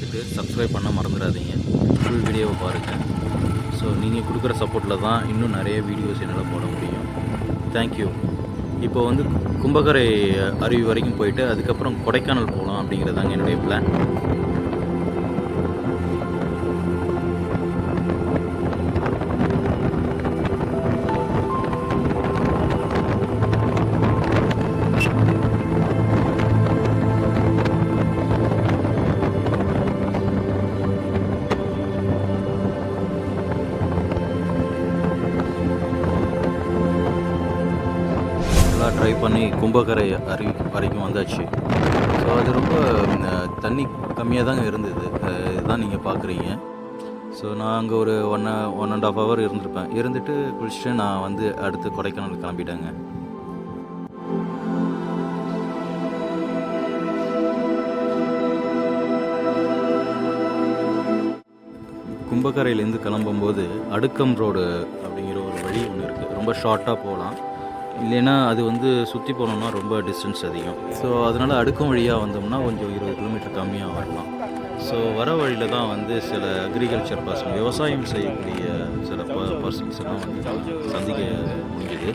பார்த்துட்டு சப்ஸ்கிரைப் பண்ண மறந்துடாதீங்க. ஃபுல் வீடியோவை பாருங்கள் ஸோ நீங்கள் கொடுக்குற சப்போர்ட்டில் தான் இன்னும் நிறைய வீடியோஸ் என்னால் போட முடியும். தேங்க்யூ இப்போ வந்து கும்பகரை அருவி வரைக்கும் போயிட்டு அதுக்கப்புறம் கொடைக்கானல் போகலாம் அப்படிங்கிறதாங்க என்னுடைய பிளான் நல்லா ட்ரை பண்ணி கும்பகரை அறி வரைக்கும் வந்தாச்சு. ஸோ அது ரொம்ப தண்ணி கம்மியாக தாங்க இருந்தது. இதுதான் நீங்கள் பார்க்குறீங்க ஸோ நான் அங்கே ஒரு one one and half hour இருந்திருப்பேன். இருந்துட்டு குளிச்சுட்டு நான் வந்து அடுத்து கொடைக்கானல் கிளம்பிட்டேங்க. கும்பகரையிலேருந்து கிளம்பும்போது அடுக்கம் ரோடு அப்படிங்கிற ஒரு வழி ஒன்று இருக்குது ரொம்ப ஷார்ட்டாக போகலாம். இல்லைன்னா அது வந்து சுற்றி போனோம்னா ரொம்ப டிஸ்டன்ஸ் அதிகம். ஸோ அதனால் அடுக்கும் வழியாக வந்தோம்னா கொஞ்சம் இருபது கிலோமீட்டர் கம்மியாக வரலாம். ஸோ வர வழியில் தான் வந்து சில அக்ரிகல்ச்சர் பர்சன் விவசாயம் செய்யக்கூடிய சில ப பர்சன்ஸ் எல்லாம் வந்து சந்திக்க முடிஞ்சுது.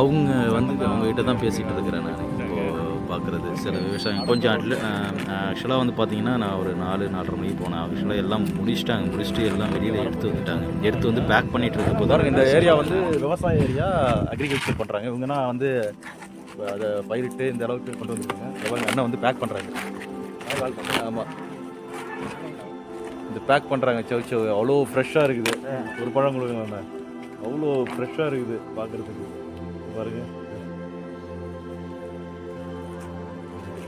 அவங்க வந்து அவங்ககிட்ட தான் பேசிகிட்டு இருக்கிறேன் நான். பார்க்குறது. சில விவசாயம் கொஞ்சம் ஆக்சுவலாக வந்து பார்த்தீங்கன்னா நான் ஒரு நாலு நாலரை மணிக்கு போனேன். ஆக்சுவலாக எல்லாம் முடிச்சிட்டாங்க. முடிச்சுட்டு எல்லாம் வெளியில் எடுத்து வந்துட்டாங்க. எடுத்து வந்து பேக் பண்ணிட்டு இருக்க போது இந்த ஏரியா வந்து விவசாய ஏரியா அக்ரிகல்ச்சர் பண்ணுறாங்க இவங்கன்னா வந்து அதை பயிரிட்டு இந்த அளவுக்கு கொண்டு வந்துருக்காங்க. அண்ணன் வந்து பேக் பண்ணுறாங்க ஆமாம் இந்த பேக் பண்ணுறாங்க சவு சவு அவ்வளோ ஃப்ரெஷ்ஷாக இருக்குது. ஒரு பழம் கொடுங்க அவ்வளோ ஃப்ரெஷ்ஷாக இருக்குது. பார்க்குறதுக்கு பாருங்க.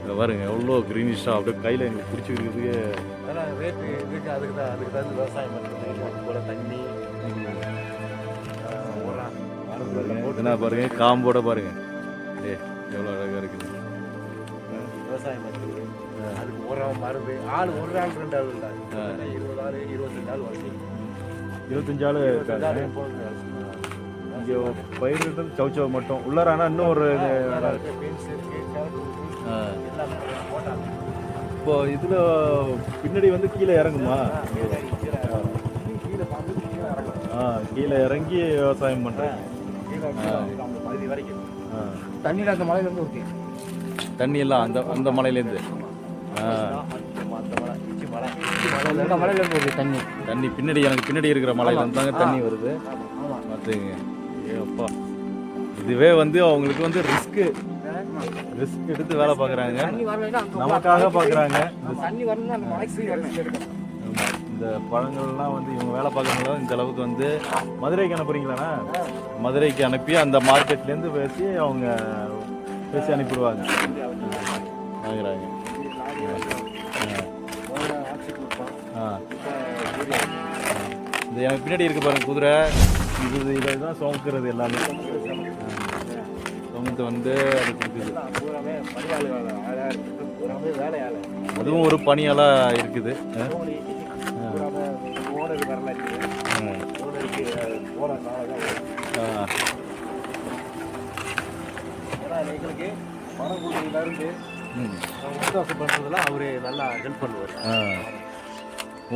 இங்க பாருங்க எவ்வளோ க்ரீனிஷாக அப்படியே கையில் எங்களுக்கு பிடிச்சிருக்கிறதுக்கு அதான் ரேட்டு இதுக்கு அதுக்கு தான் அதுக்கு தான் விவசாயம் பண்ணுறது தண்ணி என்ன பாருங்க காம்போட பாருங்க. ஏ எவ்வளோ அழகாக இருக்குது. விவசாயம் பண்ணுறது அதுக்கு உரம் மருந்து. ஆள் ஒரு ஆள் ரெண்டு ஆள் இல்லை. இருபது ஆள் இருபத்தி ரெண்டு ஆள் இருபத்தஞ்சாள் இருபத்தஞ்சு ஆள் இருக்காங்க. இங்கே பயிரிட்டு சவுச்சவ் மட்டும். உள்ளார ஆனால் இன்னும் ஒரு இப்போ இதில் பின்னாடி வந்து கீழே இறங்குமா? ஆ கீழே இறங்கி விவசாயம் பண்ணுறேன் கீழே அந்த பகுதி வரைக்கும் தண்ணியில் அந்த மலையிலேருந்து ஊற்றி தண்ணி எல்லாம் அந்த அந்த மலையிலேருந்து ஆ. அந்த மலை உச்சி மலை உச்சி மலை இந்த மலையிலேருந்து வருது தண்ணி. தண்ணி பின்னாடி எனக்கு பின்னாடி இருக்கிற மலையில தாங்க தண்ணி வருது. பார்த்துங்க ஏப்பா இதுவே வந்து அவங்களுக்கு வந்து ரிஸ்க்கு ரிஸ்க் எடுத்து வேலை பார்க்குறாங்க. நமக்காக பார்க்குறாங்க. இந்த பழங்கள்லாம் வந்து இவங்க வேலை பார்க்குறவங்களும் இந்த அளவுக்கு வந்து மதுரைக்கு அனுப்புறீங்களாண்ணா? மதுரைக்கு அனுப்பி அந்த மார்க்கெட்லேருந்து பேசி அவங்க பேசி அனுப்பிடுவாங்க. வாங்குறாங்க. ஆ. இந்த எனக்கு பின்னாடி இருக்கு பாருங்க குதிரை. இது இதை தான் சுமக்கிறது எல்லாமே. பூராமே வேலையாளு அதுவும் ஒரு பணியாளாக இருக்குது. எங்களுக்கு மரங்குடியிலேருந்து ம். ஒத்தாசம் பண்ணுறதுல அவரு நல்லா ஹெல்ப் பண்ணுவார்.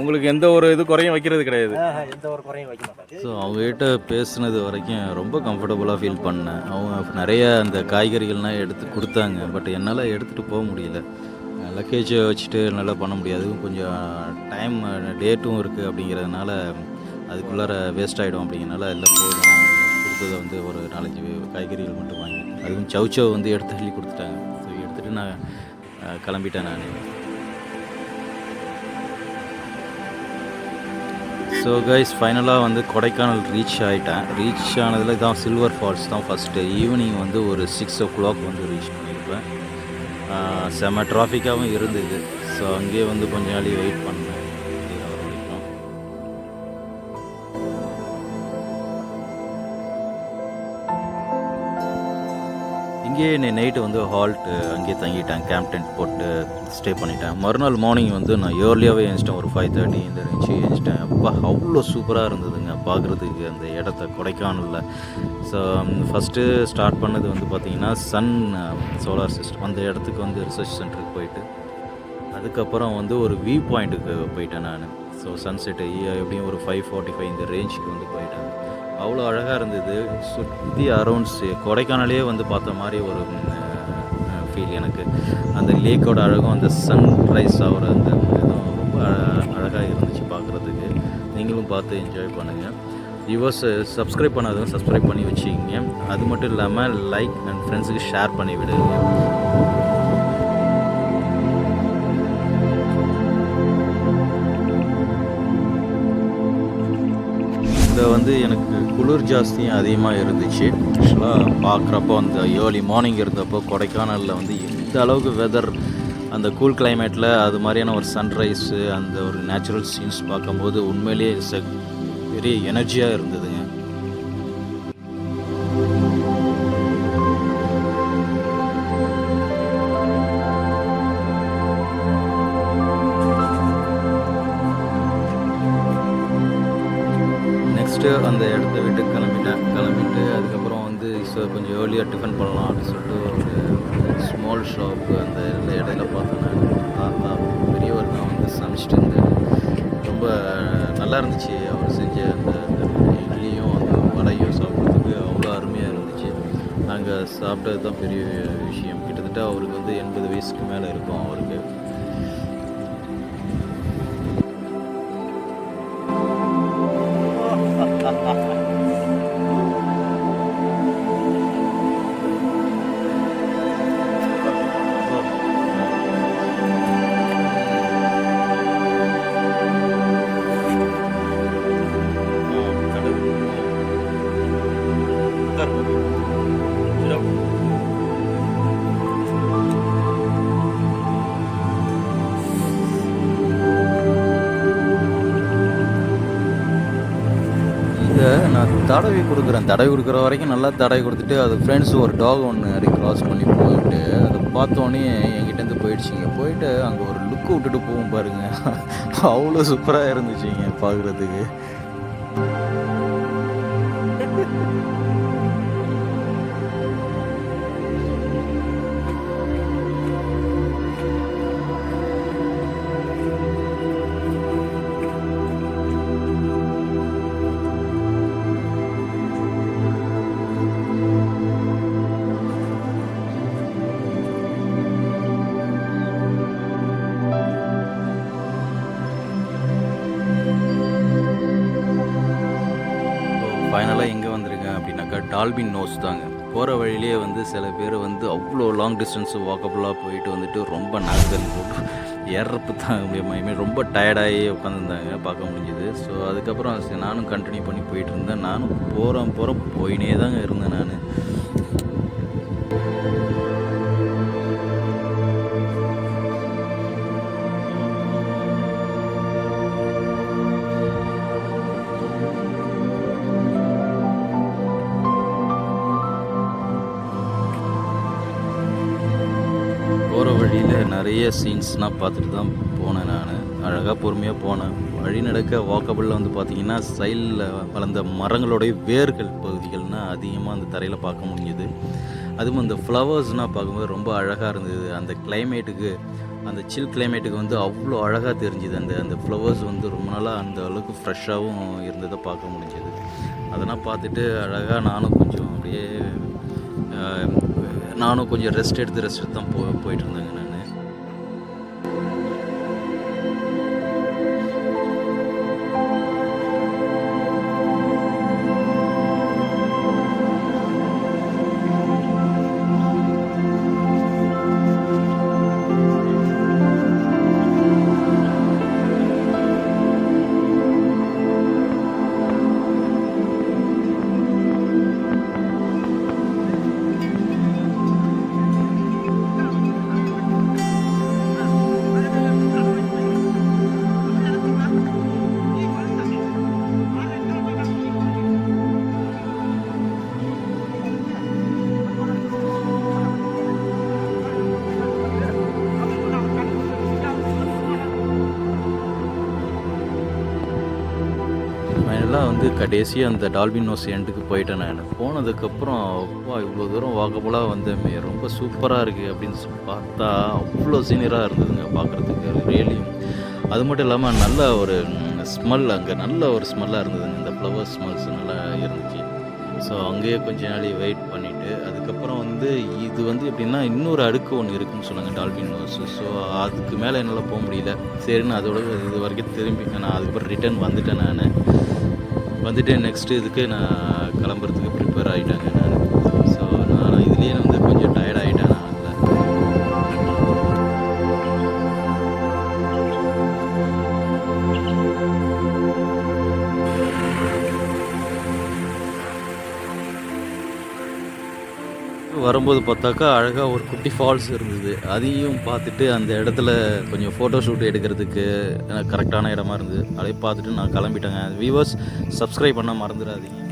உங்களுக்கு எந்த ஒரு இது குறையும் வைக்கிறது கிடையாது. எந்த ஒரு குறையும் வைக்க மாட்டாங்க ஸோ அவங்ககிட்ட பேசுனது வரைக்கும் ரொம்ப கம்ஃபர்டபுளாக ஃபீல் பண்ணேன். அவங்க நிறைய அந்த காய்கறிகள்லாம் எடுத்து கொடுத்தாங்க. பட் என்னால் எடுத்துகிட்டு போக முடியல. லக்கேஜை வச்சுட்டு என்னால் பண்ண முடியாது. கொஞ்சம் டைம் டேட்டும் இருக்குது அப்படிங்கிறதுனால அதுக்குள்ளார வேஸ்ட் ஆகிடும் அப்படிங்கிறனால எல்லாம் போதும். கொடுத்ததை வந்து ஒரு நாலஞ்சு காய்கறிகள் மட்டும் வாங்கி அதுவும் சவுச்சவ் வந்து எடுத்து அள்ளி கொடுத்துட்டாங்க. ஸோ எடுத்துகிட்டு நான் கிளம்பிட்டேன் நான். ஸோ கைஸ் ஃபைனலாக வந்து கொடைக்கானல் ரீச் ஆகிட்டேன் ரீச் ஆனதில் இதான் சில்வர் ஃபால்ஸ் தான் ஃபஸ்ட்டு ஈவினிங் வந்து ஒரு சிக்ஸ் ஓ கிளாக் வந்து ரீச் பண்ணியிருப்பேன். செம டிராஃபிக்காகவும் இருந்தது. ஸோ அங்கேயே வந்து கொஞ்ச நாளி வெயிட் பண்ணேன். அங்கேயே நே நைட்டு வந்து ஹால்ட்டு அங்கேயே தங்கிட்டேன் கேம்ப் டென்ட் போட்டு ஸ்டே பண்ணிட்டேன். மறுநாள் மார்னிங் வந்து நான் ஏர்லியாகவே எழுந்துட்டேன் ஒரு ஃபைவ் தேர்ட்டி இந்த ரேஞ்சு எழுந்துட்டேன் அப்பா அவ்வளோ சூப்பராக இருந்ததுங்க. பார்க்குறதுக்கு அந்த இடத்த கொடைக்கானலில். ஸோ ஃபஸ்ட்டு um, ஸ்டார்ட் பண்ணது வந்து பார்த்திங்கன்னா சன் சோலார் um, சிஸ்டம் அந்த இடத்துக்கு வந்து ரிசர்ச் சென்டருக்கு போயிட்டு அதுக்கப்புறம் வந்து ஒரு வியூ பாயிண்ட்டுக்கு போயிட்டேன் நான். ஸோ சன்செட்டு எப்படியும் ஒரு ஃபைவ் ஃபார்ட்டி ஃபைவ் இந்த ரேஞ்சுக்கு வந்து போயிட்டேன். அவ்வளோ அழகாக இருந்தது. சுற்றி அரௌண்ட்ஸ் கொடைக்கானலே வந்து பார்த்த மாதிரி ஒரு ஃபீல் எனக்கு. அந்த லேக்கோட அழகும் அந்த சன்ரைஸ் ஆகிற அந்த இதுவும் ரொம்ப அழகாக இருந்துச்சு பார்க்குறதுக்கு. நீங்களும் பார்த்து என்ஜாய் பண்ணுங்கள் வியூவர்ஸ் சப்ஸ்கிரைப் பண்ணாதவங்க சப்ஸ்கிரைப் பண்ணி வச்சுக்கிங்க. அது மட்டும் இல்லாமல் லைக் அண்ட் ஃப்ரெண்ட்ஸுக்கு ஷேர் பண்ணி விடுங்க. வந்து எனக்கு குளிர் ஜாஸ்தியும் அதிகமாக இருந்துச்சு. ஆக்சுவலாக பார்க்குறப்போ அந்த ஏர்லி மார்னிங் இருந்தப்போ கொடைக்கானலில் வந்து எந்த அளவுக்கு வெதர் அந்த கூல் கிளைமேட்டில் அது மாதிரியான ஒரு சன்ரைஸு அந்த ஒரு நேச்சுரல் சீன்ஸ் பார்க்கும்போது உண்மையிலேயே பெரிய எனர்ஜியாக இருந்தது. அந்த இடத்த விட்டு கிளம்பிட்டேன் கிளம்பிட்டு அதுக்கப்புறம் வந்து ஸோ கொஞ்சம் ஏர்லியாக டிஃபன் பண்ணலாம் அப்படின்னு சொல்லிட்டு ஒரு ஸ்மால் ஷாப்பு அந்த இடத்துல இடையில பார்த்தேன் தாத்தா பெரியவர் தான் வந்து சமைச்சிட்டு இருந்தார் ரொம்ப நல்லா இருந்துச்சு. அவர் செஞ்ச அந்த அந்த இட்லியும் அந்த வடையும் சாப்பிட்றதுக்கு அவ்வளோ அருமையாக இருந்துச்சு. நாங்கள் சாப்பிட்டது தான் பெரிய விஷயம். கிட்டத்தட்ட அவருக்கு வந்து எண்பது வயசுக்கு மேலே இருக்கும் அவருக்கு. தடவி கொடுக்குறேன். தடவி கொடுக்குற வரைக்கும் நல்லா தடவி கொடுத்துட்டு அது ஃப்ரெண்ட்ஸ் ஒரு டாக் ஒன்று அப்படி க்ராஸ் பண்ணி போயிட்டு அதை பார்த்தோன்னே என்கிட்டேருந்து போயிடுச்சிங்க போயிட்டு அங்கே ஒரு லுக்கு விட்டுட்டு போகும் பாருங்கள் அவ்வளோ சூப்பராக இருந்துச்சுங்க பார்க்குறதுக்கு டால்பின் நோஸ் தாங்க. போகிற வழியிலே வந்து சில பேர் வந்து அவ்வளோ லாங் டிஸ்டன்ஸ் வாக்கபுளாக போயிட்டு வந்துட்டு ரொம்ப நாட்கள் போட்டு ஏறப்பு தான் முடியாமல் ரொம்ப டயர்டாகி உட்காந்துருந்தாங்க பார்க்க முடிஞ்சுது. ஸோ அதுக்கப்புறம் நானும் கண்டினியூ பண்ணி போயிட்டு இருந்தேன். நானும் போகிறேன் போகிறேன் போயினே தாங்க இருந்தேன் நான். நிறைய சீன்ஸ்னால் பார்த்துட்டு தான் போனேன் நான். அழகாக பொறுமையாக போனேன். வழிநடக்க வாக்கபிளில் வந்து பார்த்தீங்கன்னா சைடில் வளர்ந்த மரங்களுடைய வேர்கள் பகுதிகள்னால் அதிகமாக அந்த தரையில் பார்க்க முடிஞ்சுது. அதுவும் அந்த ஃப்ளவர்ஸ்னால் பார்க்கும்போது ரொம்ப அழகாக இருந்தது. அந்த கிளைமேட்டுக்கு அந்த சில் கிளைமேட்டுக்கு வந்து அவ்வளோ அழகாக தெரிஞ்சுது. அந்த அந்த ஃப்ளவர்ஸ் வந்து ரொம்ப நாளாக அந்த அளவுக்கு ஃப்ரெஷ்ஷாகவும் இருந்ததை பார்க்க முடிஞ்சது. அதெல்லாம் பார்த்துட்டு அழகாக நானும் கொஞ்சம் அப்படியே நானும் கொஞ்சம் ரெஸ்ட் எடுத்து ரெஸ்ட் எடுத்து தான் போ போயிட்டு இருந்தேங்க ஃபைனலாக வந்து கடைசியாக அந்த டால்பின் நோஸ் எண்டுக்கு போயிட்டேன் நான். போனதுக்கப்புறம் அப்பா இவ்வளோ தூரம் வாக்கபுளாக வந்து ரொம்ப சூப்பராக இருக்குது அப்படின்னு சொல்லி பார்த்தா அவ்வளோ சீனியராக இருந்ததுங்க பார்க்குறதுக்கு ரியலியும் அது மட்டும் இல்லாமல் நல்ல ஒரு ஸ்மெல் அங்கே நல்ல ஒரு ஸ்மெல்லாக இருந்ததுங்க. இந்த ஃப்ளவர் ஸ்மெல்ஸ் நல்லா இருந்துச்சு. ஸோ அங்கேயே கொஞ்ச நாளை வெயிட் பண்ணிவிட்டு அதுக்கப்புறம் வந்து இது வந்து எப்படின்னா இன்னொரு அடுக்கு ஒன்று இருக்குன்னு சொன்னாங்க டால்பின் நோஸ் ஸோ அதுக்கு மேலே என்னால் போக முடியல. சரின்னு அதோட இது வரைக்கும் திரும்பி நான் அதுக்கப்புறம் ரிட்டர்ன் வந்துட்டேன் நான். வந்துட்டு நெக்ஸ்ட்டு இதுக்கு நான் கிளம்புறதுக்கு ப்ரிப்பேர் ஆகிட்டேங்க வரும்போது பார்த்தாக்கா அழகாக ஒரு குட்டி ஃபால்ஸ் இருந்தது. அதையும் பார்த்துட்டு அந்த இடத்துல கொஞ்சம் ஃபோட்டோ ஷூட் எடுக்கிறதுக்கு கரெக்டான இடமா இருந்தது. அதையும் பார்த்துட்டு நான் கிளம்பிட்டேங்க. வியூவர்ஸ் சப்ஸ்கிரைப் பண்ண மறந்துடாதீங்க.